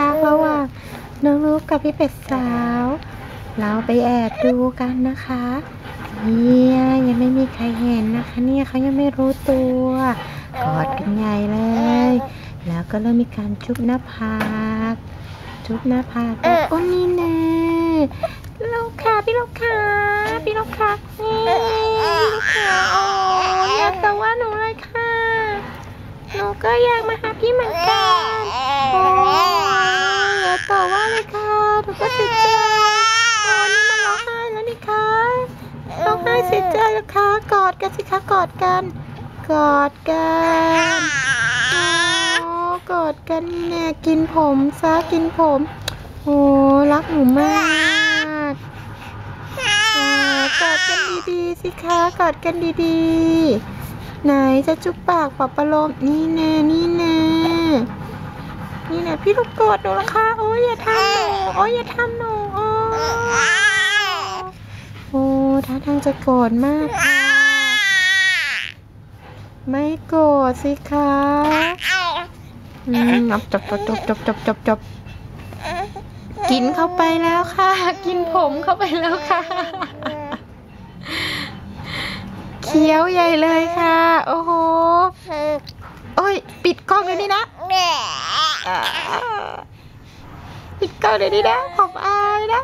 รักระหว่างน้องลูกกับพี่เป็ดสาว เราไปแอบดูกันนะคะเนี่ยยังไม่มีใครเห็นนะคะ เนี่ยเขายังไม่รู้ตัวกอดกันใหญ่เลย แล้วก็เริ่มมีการจุบหน้าผากจุบหน้าผากกันโอ้นี่แน่ลูกค่ะพี่ลูกค่ะพี่ลูกค่ะนี่ลูกค่ะโอ้อยากแต่ว่าหนูเลยค่ะหนูก็อยากมาหาพี่เหมือนกันโอ้ อย่าต่อว่าเลยค่ะหนูก็ติดใจโอ้นี่มันร้องไห้แล้วนี่คะร้องไห้เสียใจแล้วค่ะกอดกันสิคะกอดกัน กอดกันโอ้กอดกันเนี่ยกินผมซะกินผมโอ้รักหนูมากกอดกันดีๆสิคะกอดกันดีๆ ไหนจะจุบปากปอบประโลมนี่แน่นี่แน่นี่แน่พี่ลูกกรธหนูละคะ ยอย่าทำหนูโอ้ยอย่าทำหนูโอ้โอ้ท่าทางจะโกรธมากค่ะไม่โกรธสิคะอืมจบจบจบจบจบจบจบกินเข้าไปแล้วค่ะ กินผมเข้าไปแล้วค่ะเคี้ยวใหญ่เลยค่ะ โอ้โหโอ้ย ปิดกล้องเลยนี่นะ ปิดเกล้องเลยนี่นะผมอายนะ